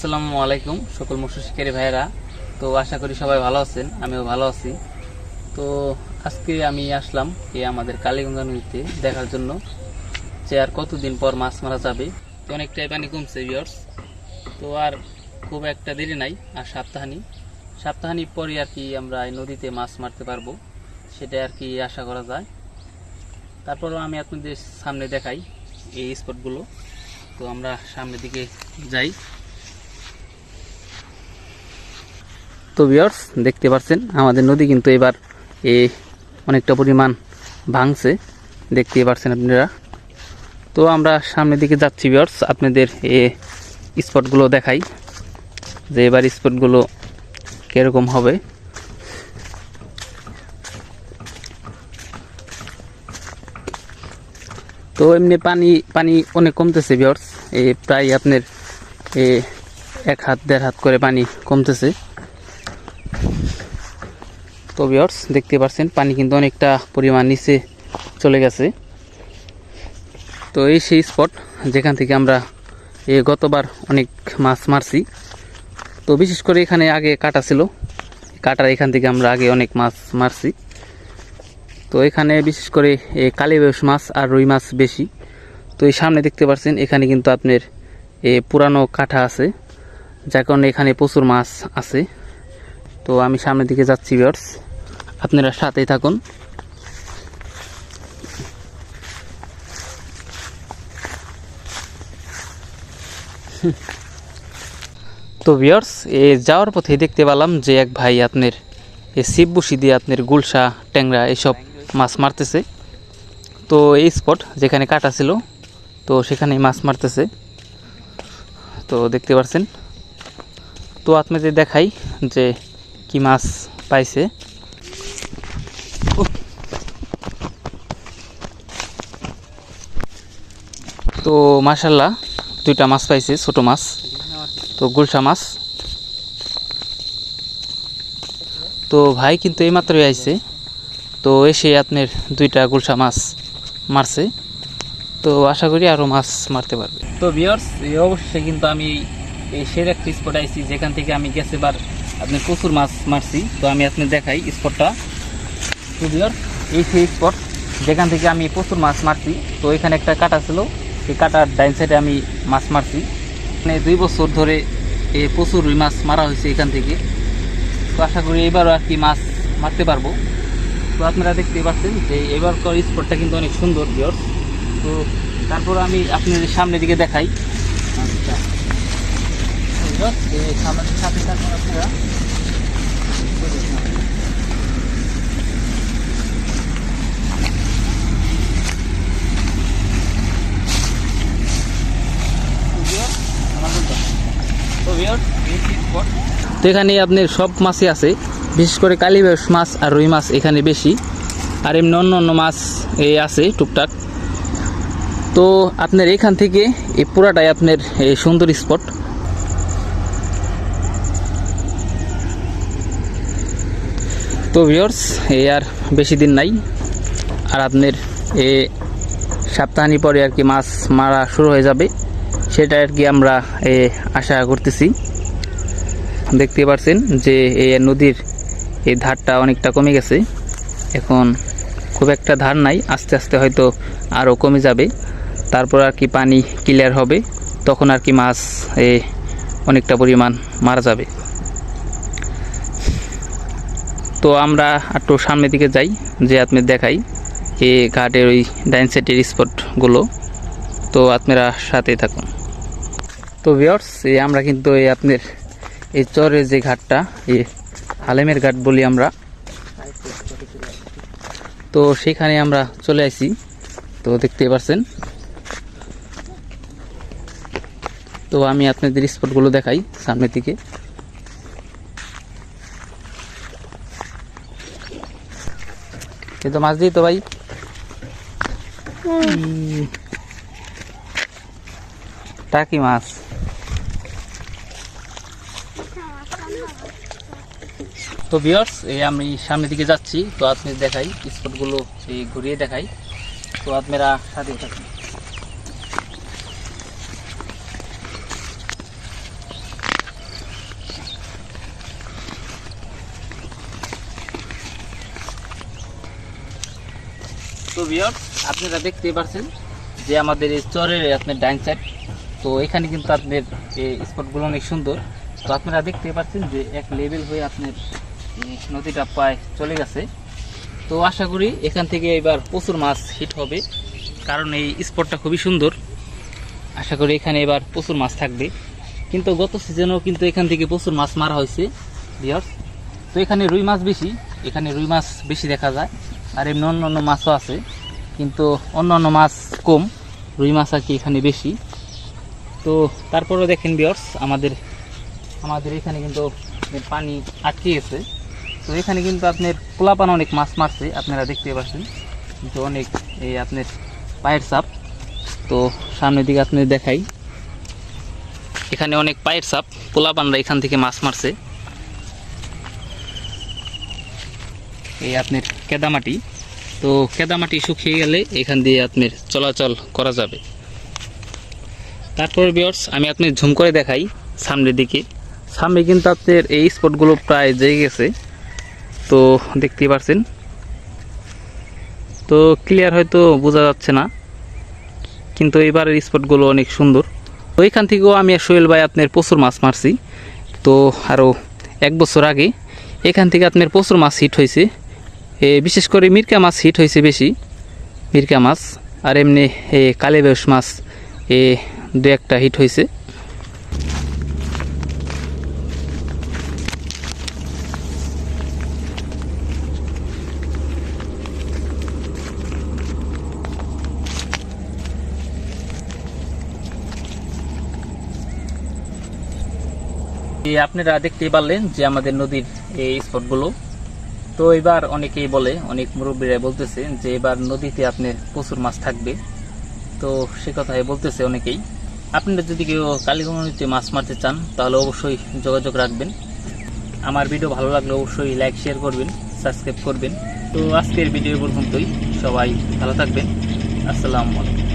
আসসালামু আলাইকুম সকল মৎস্য শিকারী ভাইয়েরা। তো আশা করি সবাই ভালো আছেন, আমিও ভালো আছি। তো আজকে আমি আসলাম এই আমাদের কালীগঙ্গা নদীতে দেখার জন্য। যে আর কতদিন পর মাছ মারা যাবে, তো অনেকটাই পানি কমছে ভিওর্স তো আর খুব একটা দেরি নাই, আর সপ্তাহানি। সপ্তাহানি পরই আর কি আমরা এই নদীতে মাছ মারতে পারব, সেটা আর কি আশা করা যায়। তারপরও আমি আপনাদের সামনে দেখাই এই স্পটগুলো তো আমরা সামনের দিকে যাই। তো ভিউয়ার্স দেখতে পাচ্ছেন আমাদের নদী কিন্তু এবার এ অনেকটা পরিমাণ ভাঙছে। দেখতে পাচ্ছেন আপনারা। তো আমরা সামনের দিকে যাচ্ছি ভিউয়ার্স আপনাদের এ স্পটগুলো দেখাই, যে এবার স্পটগুলো কীরকম হবে। তো এমনি পানি পানি অনেক কমতেছে ভিউয়ার্স এ প্রায় আপনার এ এক হাত, দেড় হাত করে পানি কমতেছে। তো বিয়ার্স দেখতে পাচ্ছেন পানি কিন্তু অনেকটা পরিমাণ নিচে চলে গেছে। তো এই সেই স্পট যেখান থেকে আমরা, এ গতবার অনেক মাছ মারছি। তো বিশেষ করে এখানে আগে কাটা ছিল। কাটার এখান থেকে আমরা আগে অনেক মাছ মারছি। তো এখানে বিশেষ করে, এ কালীবাউস মাছ আর রুই মাছ বেশি। তো এই সামনে দেখতে পাচ্ছেন এখানে কিন্তু আপনার, এ পুরানো কাঠা আছে। যার কারণে এখানে প্রচুর মাছ আছে। তো আমি সামনের দিকে যাচ্ছি ভিউয়ার্স আপনারা সাথেই থাকুন। তো ভিউয়ার্স এ যাওয়ার পথে দেখতে পেলাম যে এক ভাই আপনার এই শিববুসি দিয়ে আপনার গুলশা, ট্যাংরা এসব মাছ মারতেছে। তো, এই স্পট যেখানে কাটা ছিল, তো সেখানে মাছ মারতেছে। তো, দেখতে পাচ্ছেন তো, আপনাদের দেখাই যে কি মাছ পাইছে? তো মাশাল্লাহ, দুইটা মাছ পাইছে, ছোট মাছ, তো গুলশা মাছ। তো ভাই কিন্তু এইমাত্রই আইছে। তো এসে আপনার দুইটা গুলশা মাছ মারছে। তো আশা করি আরও মাছ মারতে পারবে। তো বিয়ার্স অবশ্যই কিন্তু আমি এই সের একটা স্পট আইছি, যেখান থেকে আমি গেছে বার আপনার প্রচুর মাছ মারছি, তো আমি আপনি দেখাই স্পটটা বিয়ার্স এই সেই স্পট যেখান থেকে আমি প্রচুর মাছ মারছি, তো এখানে একটা কাটা ছিল, সেই কাটার ডাইন সাইডে আমি মাছ মারছি। মানে দুই বছর ধরে এ প্রচুর রুই মাছ মারা হয়েছে এখান থেকে। তো আশা করি এবারও আর কি মাছ মারতে পারব। তো আপনারা দেখতে পাচ্ছেন যে এবারকার স্পটটা কিন্তু অনেক সুন্দর বিয়র তো তারপর আমি আপনাদের সামনের দিকে দেখাই। তো এখানে আপনার সব মাছই আছে, বিশেষ করে কালীবাস মাছ আর রুই মাছ এখানে বেশি। আর এমনি অন্য অন্য মাছ এই আছে টুকটাক। তো আপনার এখান থেকে এই পুরাটাই আপনার সুন্দর স্পট তো ভিওর্স এ আর বেশি দিন নাই। আর আপনার এ সপ্তাহানি পরে আর কি মাছ মারা শুরু হয়ে যাবে। সেটা আর কি আমরা এ আশা করতেছি। দেখতে পাচ্ছেন যে এই নদীর এই ধারটা অনেকটা কমে গেছে। এখন খুব একটা ধার নাই, আস্তে আস্তে হয়তো আরও কমে যাবে। তারপর আর কি পানি ক্লিয়ার হবে, তখন আর কি মাছ এ অনেকটা পরিমাণ মারা যাবে। তো আমরা একটু সামনের দিকে যাই, যে আপনি দেখাই এই ঘাটের ওই ডাইন সাইডের স্পটগুলো। তো আপনারা সাথে থাকুন। তো ভিওর্স এই আমরা কিন্তু এই আপনার এই চরের যে ঘাটটা এই হালেমের ঘাট বলি আমরা। তো সেখানে আমরা চলে আসি। তো দেখতে পাচ্ছেন তো আমি আপনাদের স্পটগুলো দেখাই সামনের দিকে। এ তো মাছ দিই তো ভাই। টাকি মাছ? তো বিয়ার্স এই আমি সামনের দিকে যাচ্ছি তো আপনি দেখাই স্পটগুলো এই ঘুরিয়ে দেখাই। তো আপনারা সাথে থাকুন। তো বিয়ার আপনারা দেখতেই পাচ্ছেন যে আমাদের এই চরের আপনার ডাইন সাইড তো এখানে কিন্তু আপনার এই স্পটগুলো অনেক সুন্দর। তো আপনারা দেখতে পাচ্ছেন যে এক লেভেল হয়ে আপনার নদীটা প্রায় চলে গেছে। তো আশা করি এখান থেকে এবার প্রচুর মাছ হিট হবে, কারণ এই স্পটটা খুবই সুন্দর। আশা করি এখানে এবার প্রচুর মাছ থাকবে। কিন্তু গত সিজনেও কিন্তু এখান থেকে প্রচুর মাছ মারা হয়েছে বিয়ার্স তো এখানে রুই মাছ বেশি, এখানে রুই মাছ বেশি দেখা যায়। আর এমনি অন্য অন্য মাছও আছে, কিন্তু অন্য অন্য মাছ কম, রুই মাছ আর কি এখানে বেশি। তো তারপরেও দেখেন বিয়ার্স আমাদের আমাদের এখানে কিন্তু পানি আটকে গেছে। তো এখানে কিন্তু আপনার পোলাপান অনেক মাছ মারছে, আপনারা দেখতে পাচ্ছেন। কিন্তু অনেক এই আপনার পায়ের চাপ তো সামনের দিকে আপনি দেখাই। এখানে অনেক পায়ের চাপ পোলাপানরা এখান থেকে মাছ মারছে। এই আপনার কেদামাটি। তো কেদামাটি শুকিয়ে গেলে এখান দিয়ে আপনার চলাচল করা যাবে। তারপর বিয়ার্স আমি আপনি ঝুম করে দেখাই সামনের দিকে। সামনে কিন্তু আপনার এই স্পটগুলো প্রায় জেগে গেছে। তো দেখতে পারছেন। তো ক্লিয়ার হয়তো বোঝা যাচ্ছে না। কিন্তু এবারের স্পটগুলো অনেক সুন্দর। তো এখান থেকেও আমি সোহেল ভাই আপনার প্রচুর মাছ মারছি। তো আরও এক বছর আগে এখান থেকে আপনার প্রচুর মাছ হিট হয়েছে। বিশেষ করে মিরকা মাছ হিট হয়েছে বেশি, মিরকা মাছ, আর এমনি কালীবেশ মাছ, এ, দু একটা হিট হয়েছে। আপনারা দেখতেই পারলেন যে আমাদের নদীর এই স্পটগুলো তো এবার অনেকেই বলে, অনেক মুরব্বীরা বলতেছে যে এবার নদীতে আপনার প্রচুর মাছ থাকবে। তো সে কথাই বলতেছে অনেকেই। আপনারা যদি কেউ কালীগঙ্গ নদীতে মাছ মারতে চান, তাহলে অবশ্যই যোগাযোগ রাখবেন। আমার ভিডিও ভালো লাগলে অবশ্যই লাইক, শেয়ার করবেন, সাবস্ক্রাইব করবেন। তো আজকের ভিডিও পর্যন্তই। সবাই ভালো থাকবেন। আসসালামু আলাইকুম।